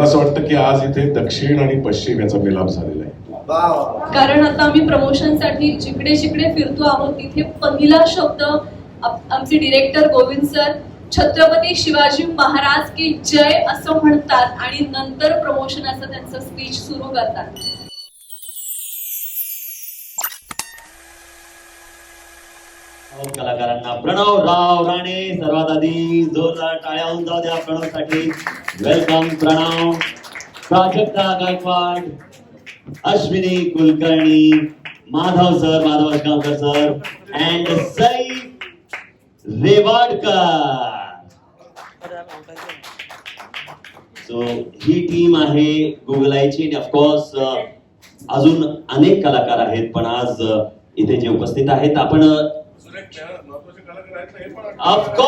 मला असं वाटतं की आज इथे दक्षिण आणि पश्चिम याचा मिलाप झालेला आहे. कारण आता आम्ही प्रमोशनसाठी जिकडे जिकडे फिरतो आहोत तिथे पहिला शब्द आमचे डिरेक्टर गोविंद सर छत्रपती शिवाजी महाराज की जय असं म्हणतात आणि नंतर प्रमोशनाचं त्यांचं स्पीच सुरू करतात. कलाकारांना प्रणव राव राणे सर्वात आधी जोरदार टाळ्या होऊन जाऊ द्या प्रणवसाठी welcome Pranav. Prajakta Gaikwad Ashwini Kulkarni Madhav sir Madhav Ashgaonkar sir and Sai Revadkar. So he team आहे गुगलायची आणि ऑफकोर्स अजून अनेक कलाकार आहेत पण आज इथे जे उपस्थित आहेत आपण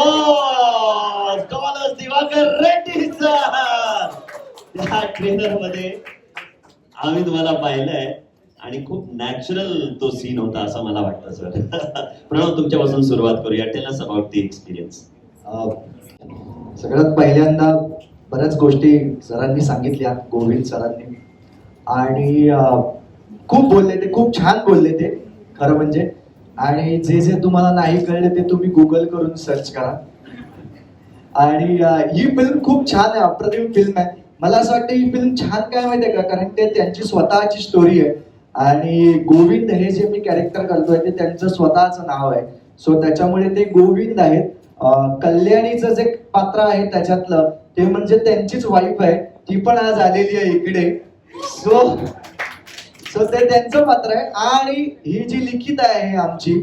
of course callers Divakar Reddy sir त्या ट्रेलरमध्ये आम्ही तुम्हाला पाहिलंय आणि खूप नॅचरल तो सीन होता असं मला वाटतं सर प्रणव तुमच्यापासून सुरुवात करूया. Tell us about the experience सगळ्यात पहिल्यांदा बऱ्याच गोष्टी सरांनी सांगितल्या गोविंद सरांनी. आणि खूप बोलले ते खूप छान बोलले ते. खरं म्हणजे आणि जे जे तुम्हाला नाही कळले ते तुम्ही गुगल करून सर्च करा. आणि ही फिल्म खूप छान आहे अप्रतिम फिल्म आहे. मला असं वाटतं ही फिल्म छान काय माहितीये का? कारण ते त्यांची स्वतःची स्टोरी आहे. आणि गोविंद हे जे मी कॅरेक्टर करतोय ते त्यांचं स्वतःचं नाव आहे. सो त्याच्यामुळे ते गोविंद आहेत. कल्याणीचं जे पात्र आहे त्याच्यातलं ते म्हणजे त्यांचीच वाईफ आहे. ती पण आज आलेली आहे इकडे. सो तर ते त्यांचं पात्र आहे आणि ही जी लिखित आहे आमची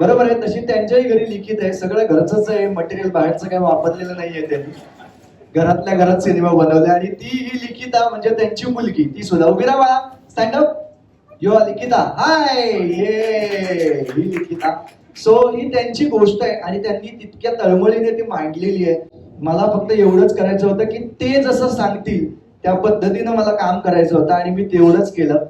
बरोबर आहे? तशी त्यांच्याही घरी लिखित आहे. सगळं घरचंच आहे. मटेरियल बाहेरचं काही वापरलेलं नाहीये त्यांनी. घरातल्या घरात सिनेमा बनवले आणि ती ही लिखिता म्हणजे त्यांची मुलगी. ती सुद्धा उभी राहा बाळा. स्टँड अप यो लिखिता. हाय ये ही लिखिता. सो ही त्यांची गोष्ट आहे आणि त्यांनी तितक्या तळमळीने ती मांडलेली आहे. मला फक्त एवढंच करायचं होतं की ते जसं सांगतील त्या पद्धतीनं मला काम करायचं होतं आणि मी तेवढंच केलं.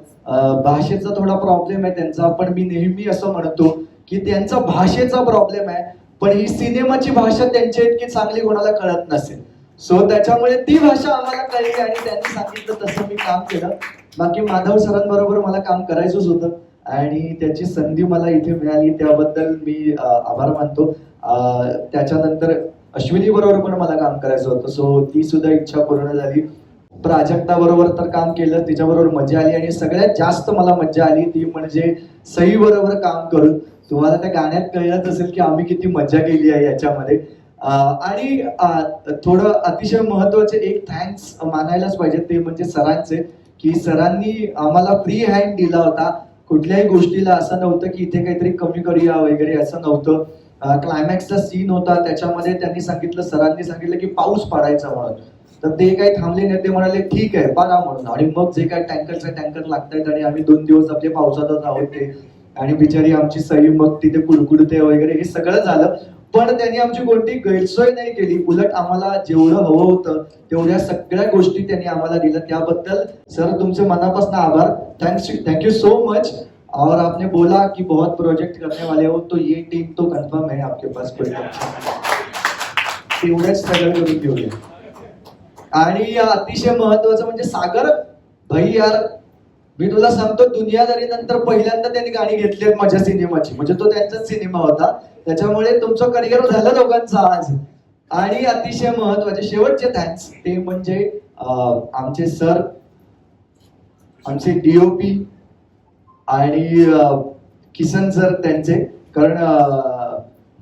भाषेचा थोडा प्रॉब्लेम आहे त्यांचा. पण मी नेहमी असं म्हणतो की त्यांचा भाषेचा प्रॉब्लेम आहे पण ही सिनेमाची भाषा त्यांच्या इतकी चांगली कोणाला कळत नसेल. सो त्याच्यामुळे ती भाषा आम्हाला कळली आणि त्यांनी सांगितलं तसं मी काम केलं. बाकी माधव सरांबरोबर मला काम करायचंच होतं आणि त्याची संधी मला इथे मिळाली. त्याबद्दल मी आभार मानतो. त्याच्यानंतर अश्विनी बरोबर पण मला काम करायचं होतं. सो ती सुद्धा इच्छा पूर्ण झाली. प्राजक्ता बरोबर तर काम केलं तिच्याबरोबर मजा आली आणि सगळ्यात जास्त मला मजा आली ती म्हणजे सई बरोबर काम करून. तुम्हाला त्या गाण्यात कळलंच असेल की आम्ही किती मज्जा केली आहे याच्यामध्ये. आणि थोडं अतिशय महत्त्वाचे एक थँक्स मानायलाच पाहिजे ते म्हणजे सरांचे की सरांनी आम्हाला फ्री हँड दिला होता. कुठल्याही गोष्टीला असं नव्हतं की इथे काहीतरी कमी करूया वगैरे असं नव्हतं. क्लायमॅक्सचा सीन होता. त्याच्यामध्ये त्यांनी सांगितलं सरांनी सांगितलं की पाऊस पडायचा म्हणून. तर ते काही थांबले नाही ते म्हणाले ठीक आहे बघा म्हणून. आणि मग जे काही टँकरचे टँकर लागतायत आणि आम्ही दोन दिवस आपले पावसातच आहोत ते. आणि बिचारी आमची सई मग तिथे कुडकुडते वगैरे हे सगळं झालं. पण त्यांनी आमची कोणती गैरसोय नाही केली. उलट आम्हाला जेवढं हवं होतं तेवढ्या सगळ्या गोष्टी त्यांनी आम्हाला दिल्या. त्याबद्दल सर तुमचे मनापासून आभार. थँक्स थँक्यू सो मच और आपने बोला कि बहुत प्रोजेक्ट करने वाले हो तो ये टीम तो कंफर्म है आपके पास कोई तेवढ्याच स्ट्रगल करून घेऊया आणि अतिशय महत्वाचं म्हणजे सागर भाई यार मी तुला सांगतो दुनियादारी नंतर पहिल्यांदा त्यांनी गाणी घेतली आहेत माझ्या सिनेमाची. म्हणजे तो त्यांचाच सिनेमा होता. त्याच्यामुळे तुमचं करिअर झालं दोघांचा आज. आणि अतिशय महत्त्वाचे शेवटचे थँक्स ते म्हणजे आमचे सर आमचे डीओपी आणि किसन सर त्यांचे. कारण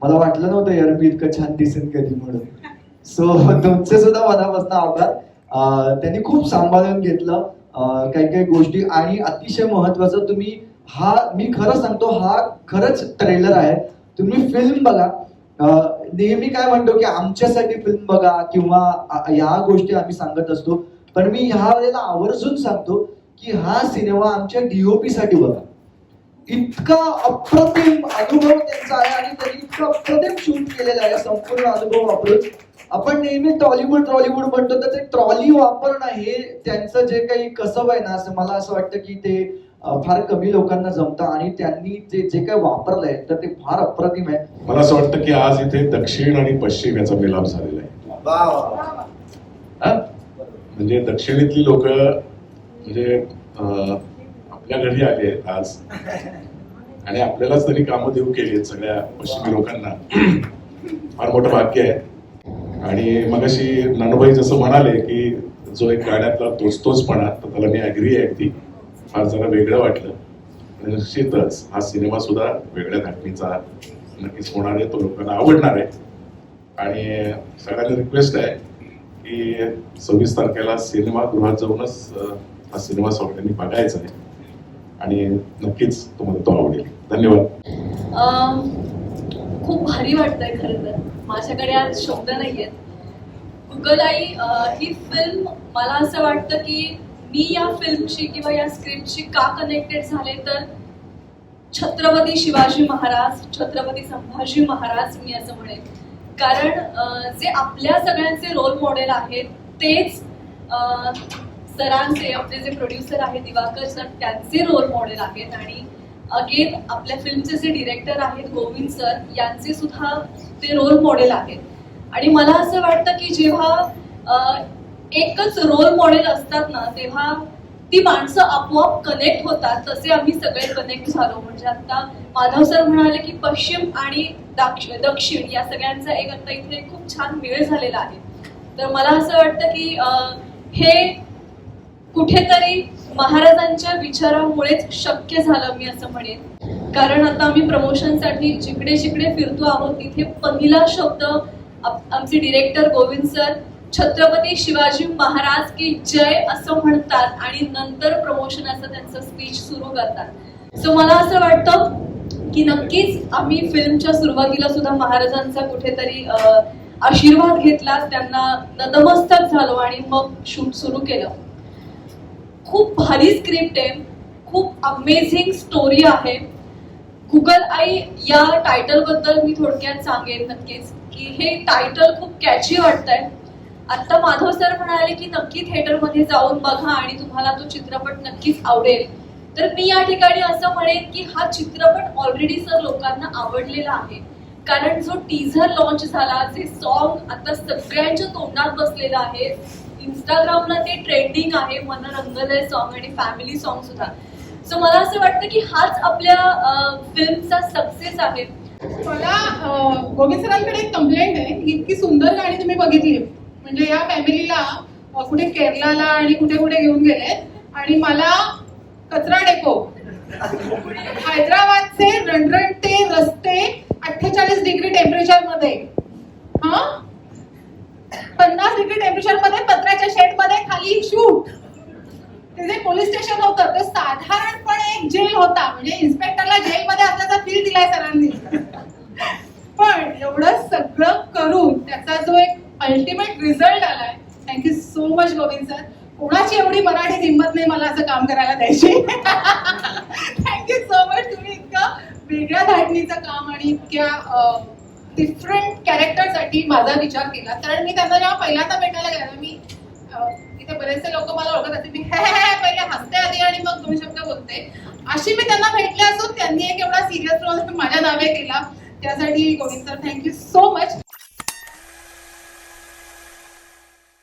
मला वाटलं नव्हतं यार मी इतकं छान दिसेन कधी म्हणून. सो तुमचे सुद्धा मनापासून आभार. त्यांनी खूप सांभाळून घेतलं. काही काही गोष्टी. आणि अतिशय महत्वाचं तुम्ही हा मी खरं सांगतो हा खरंच ट्रेलर आहे. तुम्ही फिल्म बघा. नेहमी काय म्हणतो की आमच्यासाठी फिल्म बघा किंवा या ह्या गोष्टी आम्ही सांगत असतो. पण मी ह्या वेळेला आवर्जून सांगतो की हा सिनेमा आमच्या डीओपी साठी बघा. इतका अप्रतिम अनुभव त्यांचा आहे आणि त्यांनी इतकं अप्रतिम शूट केलेला आहे. संपूर्ण अनुभव वापरून. आपण नेहमी टॉलिवूड ट्रॉलिवूड म्हणतो तर ते ट्रॉली वापरणं हे त्यांचं जे काही कसब आहे ना असं मला असं वाटतं की ते फार कमी लोकांना जमतं आणि त्यांनी ते जे काही वापरलंय तर ते फार अप्रतिम आहे. मला असं वाटतं की आज इथे दक्षिण आणि पश्चिम याचा मिलाप झालेला आहे. हा? म्हणजे दक्षिणेतली लोक म्हणजे अं, आपल्या घरी आले आहेत आज. आणि आपल्यालाच त्यांनी कामं देऊ केली आहेत सगळ्या पश्चिमी लोकांना. फार मोठं भाग्य आहे. आणि मग अशी जसं म्हणाले की जो एक गाण्यातला तोचतोचपणा तर त्याला मी ऍग्री आहे ती फार जरा वेगळं वाटलं. आणि निश्चितच हा सिनेमा सुद्धा वेगळ्या धाटणीचा नक्कीच होणार आहे तो लोकांना आवडणार आहे. आणि सगळ्यांना रिक्वेस्ट आहे की सव्वीस तारखेला सिनेमागृहात जाऊनच हा सिनेमा सगळ्यांनी बघायचा आहे. आणि नक्कीच तुम्हाला तो आवडेल. धन्यवाद. खूप भारी वाटतंय खरं तर. माझ्याकडे आज शब्द नाही आहेत गुगल आई ही फिल्म मला असं वाटतं की मी या फिल्मशी किंवा या स्क्रिप्टशी का कनेक्टेड झाले तर छत्रपती शिवाजी महाराज छत्रपती संभाजी महाराज मी असं म्हणेन. कारण जे आपल्या सगळ्यांचे रोल मॉडेल आहेत तेच सरांचे आपले जे प्रोड्युसर आहेत दिवाकर सर त्यांचे रोल मॉडेल आहेत आणि अगेन आपल्या फिल्मचे जे डिरेक्टर आहेत गोविंद सर यांचे सुद्धा ते रोल मॉडेल आहेत. आणि मला असं वाटतं की जेव्हा एकच रोल मॉडेल असतात ना तेव्हा ती माणसं आपोआप कनेक्ट होतात. तसे आम्ही सगळे कनेक्ट झालो. म्हणजे आता माधव सर म्हणाले की पश्चिम आणि दाक्ष- दक्षिण या सगळ्यांचा एक आता इथे खूप छान मेळ झालेला आहे. तर मला असं वाटतं की हे कुठेतरी महाराजांच्या विचारामुळेच शक्य झालं मी असं म्हणेन. कारण आता आम्ही प्रमोशनसाठी जिकडे जिकडे फिरतो आहोत तिथे पहिला शब्द आमचे डिरेक्टर गोविंद सर छत्रपती शिवाजी महाराज की जय असं म्हणतात आणि नंतर प्रमोशनाचं त्यांचं स्पीच सुरू करतात. सो मला असं वाटतं की नक्कीच आम्ही फिल्मच्या सुरुवातीला सुद्धा महाराजांचा कुठेतरी आशीर्वाद घेतला त्यांना नतमस्तक झालो आणि मग शूट सुरू केलं. खूप भारी स्क्रिप्ट आहे. खूप अमेझिंग स्टोरी आहे. गुगल आई या टायटलबद्दल मी थोडक्यात सांगेन नक्कीच की हे टायटल खूप कॅची वाटतंय. आता माधव सर म्हणाले की नक्की थिएटरमध्ये जाऊन बघा आणि तुम्हाला तो चित्रपट नक्कीच आवडेल. तर मी या ठिकाणी असं म्हणेन की हा चित्रपट ऑलरेडी सर लोकांना आवडलेला आहे. कारण जो टीझर लॉन्च झाला जे सॉन्ग आता सगळ्यांच्या तोंडात बसलेलं आहे इंस्टाग्रामला ते ट्रेंडिंग आहे मन रंगलय सॉन्ग आणि फॅमिली सॉन्ग सुद्धा. सो मला असं वाटतं की हाच आपल्या फिल्मचा सक्सेस आहे. मला गोविंद सरांकडे एक कंप्लेंट आहे. इतकी सुंदर गाणी तुम्ही बघितली म्हणजे या फॅमिलीला कुठे केरलाला आणि कुठे कुठे घेऊन गेले आणि मला कचरा डेपो हैदराबादचे रणरणते रस्ते अठ्ठेचाळीस डिग्री टेम्परेचरमध्ये. हा? पन्नास डिग्री टेम्परेचरमध्ये पत्र्याच्या शेडमध्ये खाली शूट ते जे पोलीस स्टेशन होतं ते साधारणपणे एक जेल होता. म्हणजे इन्स्पेक्टरला जेलमध्ये असल्याचा फील दिलाय सरांनी. पण एवढं सगळं करून त्याचा जो एक अल्टिमेट रिझल्ट आलाय thank you so much Govind sir कोणाची एवढी मराठी हिंमत नाही मला असं काम करायला द्यायची. थँक्यू सो मच तुम्ही इतकं वेगळ्या धाटणीचं काम आणि इतक्या डिफरंट कॅरेक्टरसाठी माझा विचार केला. कारण मी त्यांना जेव्हा पहिल्यांदा भेटायला गेला मी इथे बरेचसे लोक मला ओळखत असते मी पहिले हसते आधी आणि मग दोन शब्द बोलते. अशी मी त्यांना भेटले असून त्यांनी एक एवढा सिरियस रोल माझ्या नावे केला. त्यासाठी Govind sir thank you so much